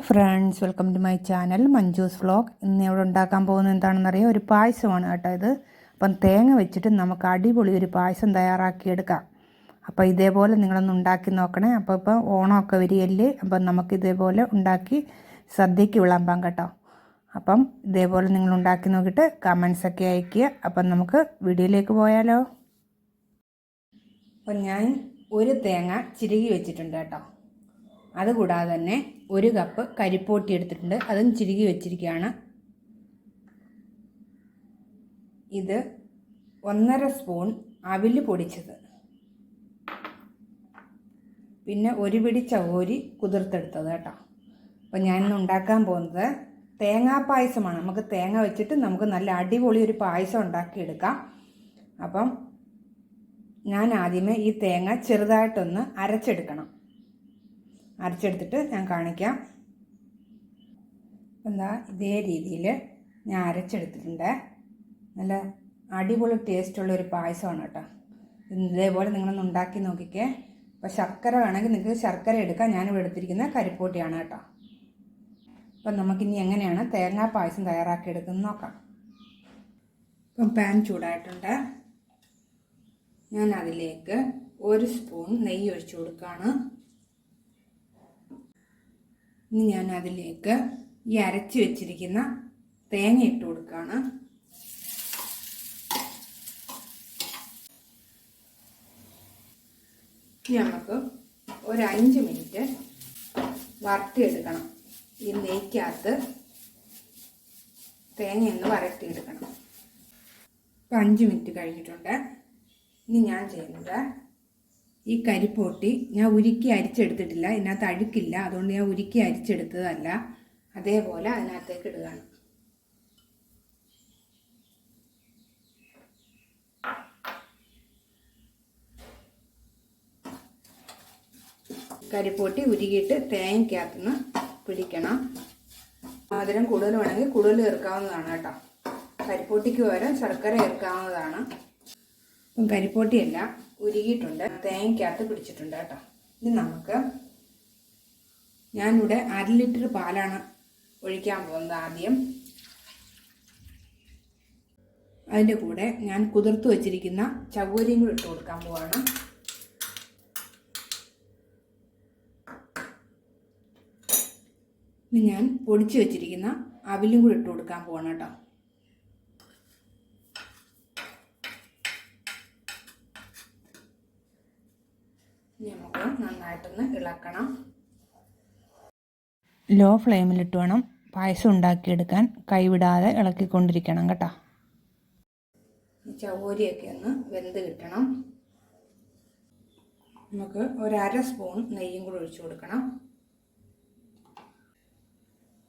Hi friends welcome to my channel Manju's vlog ഇന്ന് ഇവിടെ ഉണ്ടാക്കാൻ പോകുന്നത് എന്താണെന്നറിയാം ഒരു പായസമാണ് കേട്ടോ ഇത്. അപ്പം തേങ്ങ വെച്ചിട്ട് നമുക്ക് അടിപൊളി ഒരു പായസം തയ്യാറാക്കിയെടുക്കാം അപ്പോൾ ഇതേപോലെ നിങ്ങളൊന്ന് ഉണ്ടാക്കി നോക്കണേ. അപ്പോൾ ഇപ്പോൾ ഓണമൊക്കെ വരികയല്ലേ? അപ്പം നമുക്ക് ഇതേപോലെ ഉണ്ടാക്കി സദ്യക്ക് വിളമ്പാം കേട്ടോ. അപ്പം ഇതേപോലെ നിങ്ങൾ ഉണ്ടാക്കി നോക്കിയിട്ട് കമൻസൊക്കെ അയക്കുക അപ്പം നമുക്ക് വീഡിയോയിലേക്ക് പോയാലോ. അപ്പം ഞാൻ ഒരു തേങ്ങ ചിരുകി വെച്ചിട്ടുണ്ട് കേട്ടോ. അതുകൂടാതെ തന്നെ ഒരു കപ്പ് കരിപ്പോട്ടി എടുത്തിട്ടുണ്ട്. അതും ചിരുകി വെച്ചിരിക്കുകയാണ്. ഇത് ഒന്നര സ്പൂൺ അവിൽ പൊടിച്ചത്. പിന്നെ ഒരു പിടി ചവോരി കുതിർത്തെടുത്തത് കേട്ടോ. അപ്പോൾ ഇന്ന് ഉണ്ടാക്കാൻ പോകുന്നത് തേങ്ങാ പായസമാണ് നമുക്ക് തേങ്ങ വെച്ചിട്ട് നമുക്ക് നല്ല അടിപൊളി ഒരു പായസം ഉണ്ടാക്കിയെടുക്കാം. അപ്പം ഞാൻ ആദ്യമേ ഈ തേങ്ങ ചെറുതായിട്ടൊന്ന് അരച്ചെടുക്കണം. അരച്ചെടുത്തിട്ട് ഞാൻ കാണിക്കാം. എന്താ ഇതേ രീതിയിൽ ഞാൻ അരച്ചെടുത്തിട്ടുണ്ട്. നല്ല അടിപൊളി ടേസ്റ്റുള്ള ഒരു പായസമാണ് കേട്ടോ. ഇതേപോലെ നിങ്ങളൊന്ന് ഉണ്ടാക്കി നോക്കിക്കേ. അപ്പോൾ ശർക്കര വേണമെങ്കിൽ നിങ്ങൾക്ക് ശർക്കര എടുക്കാം. ഞാനിവിടെ എടുത്തിരിക്കുന്ന കരിപ്പോട്ടിയാണ് കേട്ടോ. അപ്പം നമുക്കിനി എങ്ങനെയാണ് തേങ്ങാ പായസം തയ്യാറാക്കി എടുക്കുന്നത് നോക്കാം. ഇപ്പം പാൻ ചൂടായിട്ടുണ്ട്. ഞാൻ അതിലേക്ക് ഒരു സ്പൂൺ നെയ്യ് ഒഴിച്ചു കൊടുക്കുകയാണ്. ഇനി ഞാൻ അതിലേക്ക് ഈ അരച്ച് വെച്ചിരിക്കുന്ന തേങ്ങ ഇട്ട് കൊടുക്കുകയാണ് നമുക്ക് ഒരു അഞ്ച് മിനിറ്റ് വറുത്തിയെടുക്കണം ഈ നെയ്ക്കകത്ത് തേങ്ങയൊന്ന് വരട്ടിയെടുക്കണം. ഇപ്പം അഞ്ച് മിനിറ്റ് കഴിഞ്ഞിട്ടുണ്ട്. ഇനി ഞാൻ ചെയ്യുന്നത് ഈ കരിപ്പോട്ടി ഞാൻ ഉരുക്കി അരിച്ചെടുത്തിട്ടില്ല. ഇതിനകത്ത് അഴുക്കില്ല. അതുകൊണ്ട് ഞാൻ ഉരുക്കി അരിച്ചെടുത്തതല്ല. അതേപോലെ അതിനകത്തേക്ക് ഇടുകയാണ്. കരിപ്പോട്ടി ഉരുകിയിട്ട് തേങ്ങയ്ക്കകത്തുനിന്ന് പിടിക്കണം. മധുരം കൂടുതൽ വേണമെങ്കിൽ കൂടുതൽ ചേർക്കാവുന്നതാണ് കേട്ടോ. കരിപ്പോട്ടിക്ക് പകരം ശർക്കര ചേർക്കാവുന്നതാണ്. കരിപ്പോട്ടിയല്ല ഉരുകിയിട്ടുണ്ട്. തേങ്ങയ്ക്കകത്ത് പിടിച്ചിട്ടുണ്ട് കേട്ടോ. ഇനി നമുക്ക് ഞാനിവിടെ അര ലിറ്റർ പാലാണ് ഒഴിക്കാൻ പോകുന്നത് ആദ്യം. അതിന്റെ കൂടെ ഞാൻ കുതിർത്ത് വച്ചിരിക്കുന്ന ചകോരിയും കൂടി ഇട്ട് കൊടുക്കാൻ പോവാണ്. ഇനി ഞാൻ പൊടിച്ച് വെച്ചിരിക്കുന്ന അവിലും കൂടി ഇട്ട് കൊടുക്കാൻ പോവാണ് കേട്ടോ. നമുക്ക് നന്നായിട്ടൊന്ന് ഇളക്കണം. ലോ ഫ്ലെയിമിലിട്ട് വേണം പായസം ഉണ്ടാക്കിയെടുക്കാൻ. കൈവിടാതെ ഇളക്കിക്കൊണ്ടിരിക്കണം കേട്ടോ. ചവോരിയൊക്കെ ഒന്ന് വെന്ത് കിട്ടണം. നമുക്ക് ഒരു അര സ്പൂൺ നെയ്യും കൂടി ഒഴിച്ചു കൊടുക്കണം.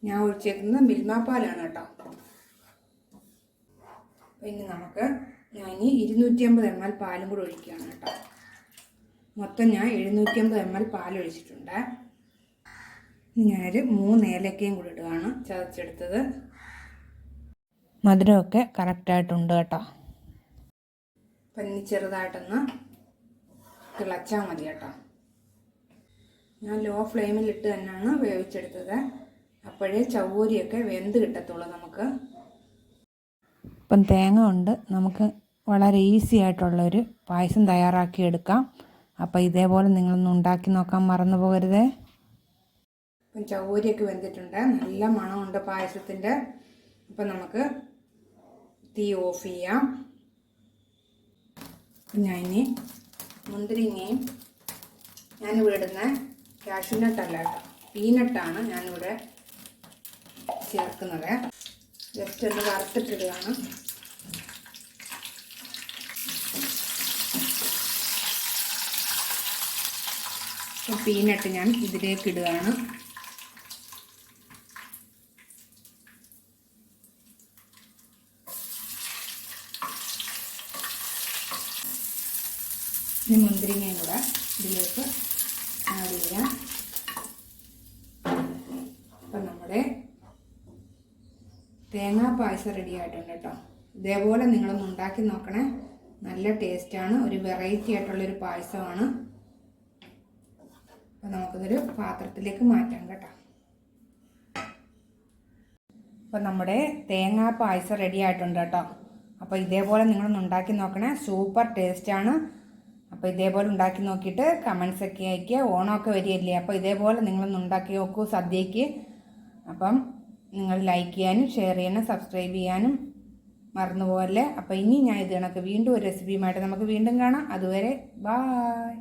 ഞാൻ ഒഴിച്ചേക്കുന്നത് മിൽമ പാലാണ് കേട്ടോ പിന്നെ നമുക്ക് ഞാൻ ഇനി ഇരുന്നൂറ്റി അമ്പത് എം എൽ പാലും കൂടി ഒഴിക്കുകയാണ് കേട്ടോ. മൊത്തം ഞാൻ എഴുന്നൂറ്റി അമ്പത് എം എൽ പാൽ ഒഴിച്ചിട്ടുണ്ട് ഞാനൊരു മൂന്ന് ഏലക്കയും കൂടി ഇടുകയാണ് ചതച്ചെടുത്തത്. മധുരമൊക്കെ കറക്റ്റായിട്ടുണ്ട് കേട്ടോ. പന്നി ചെറുതായിട്ടൊന്ന് തിളച്ചാൽ മതി കേട്ടോ. ഞാൻ ലോ ഫ്ലെയിമിലിട്ട് തന്നെയാണ് വേവിച്ചെടുത്തത്. അപ്പോഴേ ചവ്വൂരിയൊക്കെ വെന്ത് കിട്ടത്തുള്ളൂ നമുക്ക്. ഇപ്പം തേങ്ങ കൊണ്ട് നമുക്ക് വളരെ ഈസി ആയിട്ടുള്ളൊരു പായസം തയ്യാറാക്കി എടുക്കാം അപ്പോൾ ഇതേപോലെ നിങ്ങളൊന്ന് ഉണ്ടാക്കി നോക്കാൻ മറന്നു പോകരുതേ. ഇപ്പം ചവ്വൂരിയൊക്കെ വെന്തിട്ടുണ്ട്. നല്ല മണമുണ്ട് പായസത്തിന്റെ. അപ്പം നമുക്ക് തീ ഓഫ് ചെയ്യാം. ഞാൻ ഇനി മുന്തിരിങ്ങയും ഞാനിവിടെ ഇടുന്ന കാഷ്യൂനട്ടല്ല കേട്ടോ. പീനട്ടാണ് ഞാനിവിടെ ചേർക്കുന്നത്. ജസ്റ്റ് ഒന്ന് വറുത്തിട്ടിടുകയാണ് പീനട്ട് ഞാൻ ഇതിലേക്ക് ഇടുകയാണ്. ഇനി മുന്തിരിങ്ങയും കൂടെ ഇതിലേക്ക് ആഡ് ചെയ്യാം. അപ്പം നമ്മുടെ തേങ്ങാ പായസം റെഡി ആയിട്ടുണ്ട് കേട്ടോ ഇതേപോലെ നിങ്ങളൊന്ന് ഉണ്ടാക്കി നോക്കണേ. നല്ല ടേസ്റ്റാണ് ഒരു വെറൈറ്റി ആയിട്ടുള്ളൊരു പായസമാണ്. അപ്പം നമുക്കിതൊരു പാത്രത്തിലേക്ക് മാറ്റാം കേട്ടോ. അപ്പോൾ നമ്മുടെ തേങ്ങാ പായസം റെഡി ആയിട്ടുണ്ട് കേട്ടോ. അപ്പോൾ ഇതേപോലെ നിങ്ങളൊന്ന് ഉണ്ടാക്കി നോക്കണേ. സൂപ്പർ ടേസ്റ്റാണ് അപ്പോൾ ഇതേപോലെ ഉണ്ടാക്കി നോക്കിയിട്ട് കമൻസ് ഒക്കെ അയക്കുക ഓണമൊക്കെ വരികയല്ലേ? അപ്പോൾ ഇതേപോലെ നിങ്ങളൊന്ന് ഉണ്ടാക്കി നോക്കൂ സദ്യയ്ക്ക്. അപ്പം നിങ്ങൾ ലൈക്ക് ചെയ്യാനും ഷെയർ ചെയ്യാനും സബ്സ്ക്രൈബ് ചെയ്യാനും മറന്നുപോകല്ലേ അപ്പോൾ ഇനി ഞാൻ ഇത് കണക്ക് വീണ്ടും ഒരു റെസിപ്പിയുമായിട്ട് നമുക്ക് വീണ്ടും കാണാം. അതുവരെ ബായ്